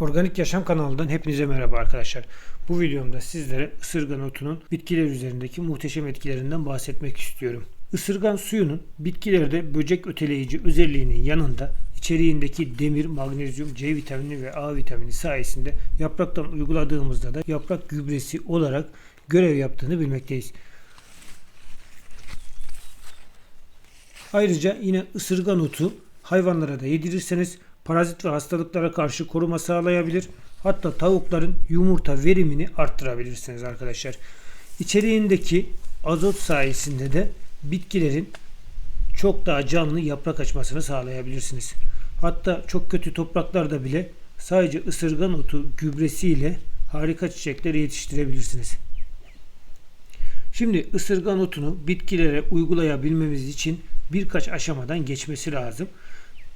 Organik Yaşam kanalından hepinize merhaba arkadaşlar. Bu videomda sizlere ısırgan otunun bitkiler üzerindeki muhteşem etkilerinden bahsetmek istiyorum. Isırgan suyunun bitkilerde böcek öteleyici özelliğinin yanında içeriğindeki demir, magnezyum, C vitamini ve A vitamini sayesinde yapraktan uyguladığımızda da yaprak gübresi olarak görev yaptığını bilmekteyiz. Ayrıca yine ısırgan otu hayvanlara da yedirirseniz parazit ve hastalıklara karşı koruma sağlayabilir. Hatta tavukların yumurta verimini arttırabilirsiniz arkadaşlar. İçeriğindeki azot sayesinde de bitkilerin çok daha canlı yaprak açmasını sağlayabilirsiniz. Hatta çok kötü topraklarda bile sadece ısırgan otu gübresiyle harika çiçekler yetiştirebilirsiniz. Şimdi ısırgan otunu bitkilere uygulayabilmemiz için birkaç aşamadan geçmesi lazım.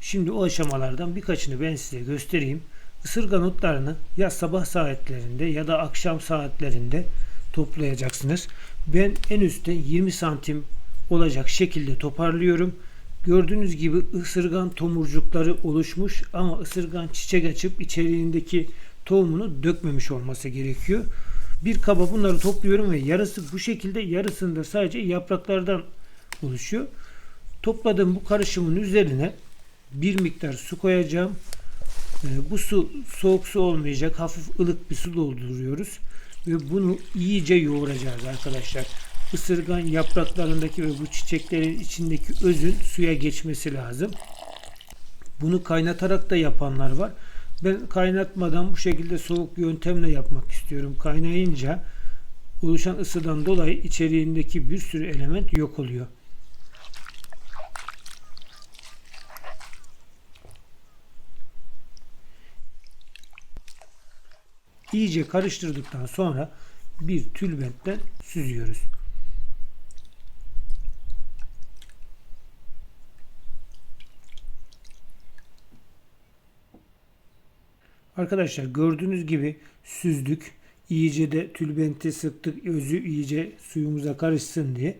Şimdi o aşamalardan birkaçını ben size göstereyim. Isırgan otlarını ya sabah saatlerinde ya da akşam saatlerinde toplayacaksınız. Ben en üstte 20 santim olacak şekilde toparlıyorum. Gördüğünüz gibi ısırgan tomurcukları oluşmuş ama ısırgan çiçek açıp içeriğindeki tohumunu dökmemiş olması gerekiyor. Bir kaba bunları topluyorum ve yarısı bu şekilde yarısında sadece yapraklardan oluşuyor. Topladığım bu karışımın üzerine bir miktar su koyacağım. Ee, bu su soğuk su olmayacak. Hafif ılık bir su dolduruyoruz. Ve bunu iyice yoğuracağız arkadaşlar. Isırgan yapraklarındaki ve bu çiçeklerin içindeki özün suya geçmesi lazım. Bunu kaynatarak da yapanlar var. Ben kaynatmadan bu şekilde soğuk yöntemle yapmak istiyorum. Kaynayınca oluşan ısıdan dolayı içeriğindeki bir sürü element yok oluyor. İyice karıştırdıktan sonra bir tülbentten süzüyoruz. Arkadaşlar gördüğünüz gibi süzdük. İyice de tülbenti sıktık. Özü iyice suyumuza karışsın diye.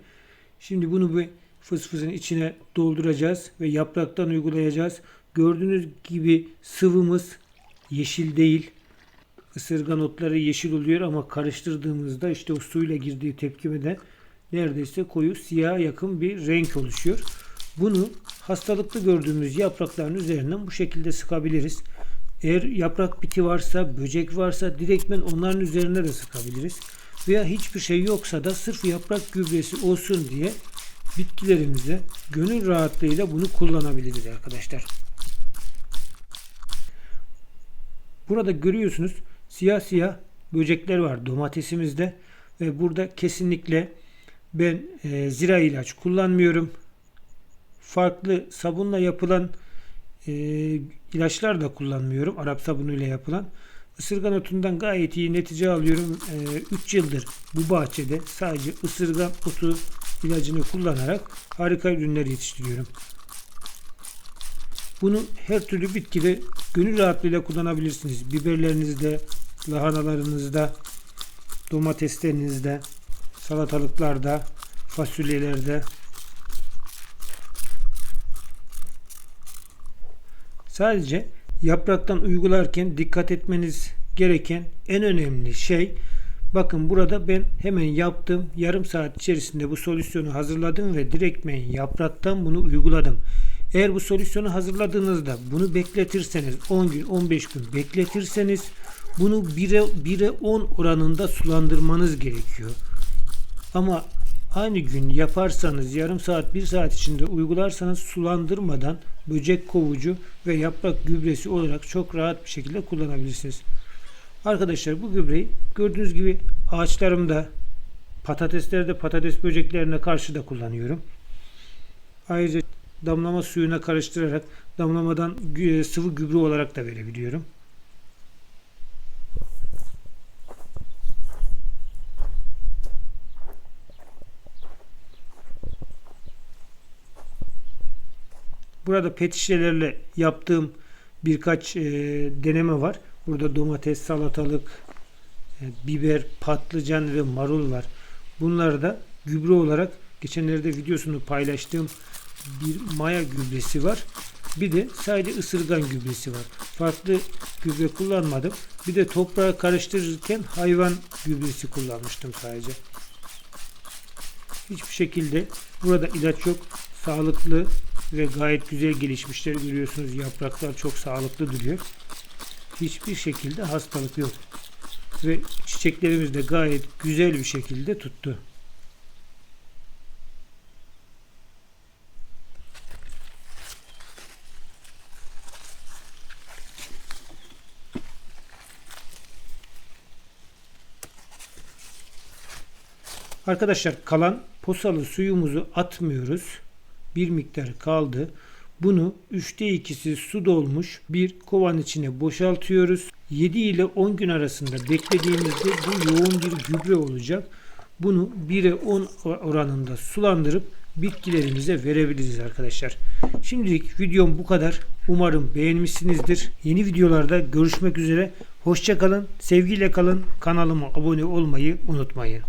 Şimdi bunu bir fısfısın içine dolduracağız ve yapraktan uygulayacağız. Gördüğünüz gibi sıvımız yeşil değil ısırgan otları yeşil oluyor ama karıştırdığımızda işte o suyla girdiği tepkimede neredeyse koyu siyah yakın bir renk oluşuyor. Bunu hastalıklı gördüğümüz yaprakların üzerinden bu şekilde sıkabiliriz. Eğer yaprak biti varsa, böcek varsa direktmen onların üzerine de sıkabiliriz. Veya hiçbir şey yoksa da sırf yaprak gübresi olsun diye bitkilerimize gönül rahatlığıyla bunu kullanabiliriz arkadaşlar. Burada görüyorsunuz siyah siyah böcekler var domatesimizde ve burada kesinlikle ben e, zira ilaç kullanmıyorum. Farklı sabunla yapılan e, ilaçlar da kullanmıyorum. Arap sabunuyla yapılan. Isırgan otundan gayet iyi netice alıyorum. 3 e, yıldır bu bahçede sadece ısırgan otu ilacını kullanarak harika ürünler yetiştiriyorum. Bunu her türlü bitkide gönül rahatlığıyla kullanabilirsiniz. Biberlerinizde, lahanalarınızda, domateslerinizde, salatalıklarda, fasulyelerde. Sadece yapraktan uygularken dikkat etmeniz gereken en önemli şey bakın burada ben hemen yaptım. Yarım saat içerisinde bu solüsyonu hazırladım ve direktmen yapraktan bunu uyguladım. Eğer bu solüsyonu hazırladığınızda bunu bekletirseniz 10 gün 15 gün bekletirseniz bunu 1'e 1'e 10 oranında sulandırmanız gerekiyor. Ama aynı gün yaparsanız yarım saat 1 saat içinde uygularsanız sulandırmadan böcek kovucu ve yaprak gübresi olarak çok rahat bir şekilde kullanabilirsiniz. Arkadaşlar bu gübreyi gördüğünüz gibi ağaçlarımda patateslerde patates böceklerine karşı da kullanıyorum. Ayrıca damlama suyuna karıştırarak damlamadan sıvı gübre olarak da verebiliyorum. Burada pet şişelerle yaptığım birkaç e, deneme var. Burada domates, salatalık, e, biber, patlıcan ve marul var. Bunları da gübre olarak geçenlerde videosunu paylaştığım bir maya gübresi var. Bir de sadece ısırgan gübresi var. Farklı gübre kullanmadım. Bir de toprağı karıştırırken hayvan gübresi kullanmıştım sadece. Hiçbir şekilde burada ilaç yok. Sağlıklı ve gayet güzel gelişmişler görüyorsunuz. Yapraklar çok sağlıklı duruyor. Hiçbir şekilde hastalık yok. Ve çiçeklerimiz de gayet güzel bir şekilde tuttu. Arkadaşlar kalan posalı suyumuzu atmıyoruz. Bir miktar kaldı. Bunu 3'te 2'si su dolmuş bir kovan içine boşaltıyoruz. 7 ile 10 gün arasında beklediğimizde bu yoğun bir gübre olacak. Bunu 1'e 10 oranında sulandırıp bitkilerimize verebiliriz arkadaşlar. Şimdilik videom bu kadar. Umarım beğenmişsinizdir. Yeni videolarda görüşmek üzere. Hoşçakalın, sevgiyle kalın. Kanalıma abone olmayı unutmayın.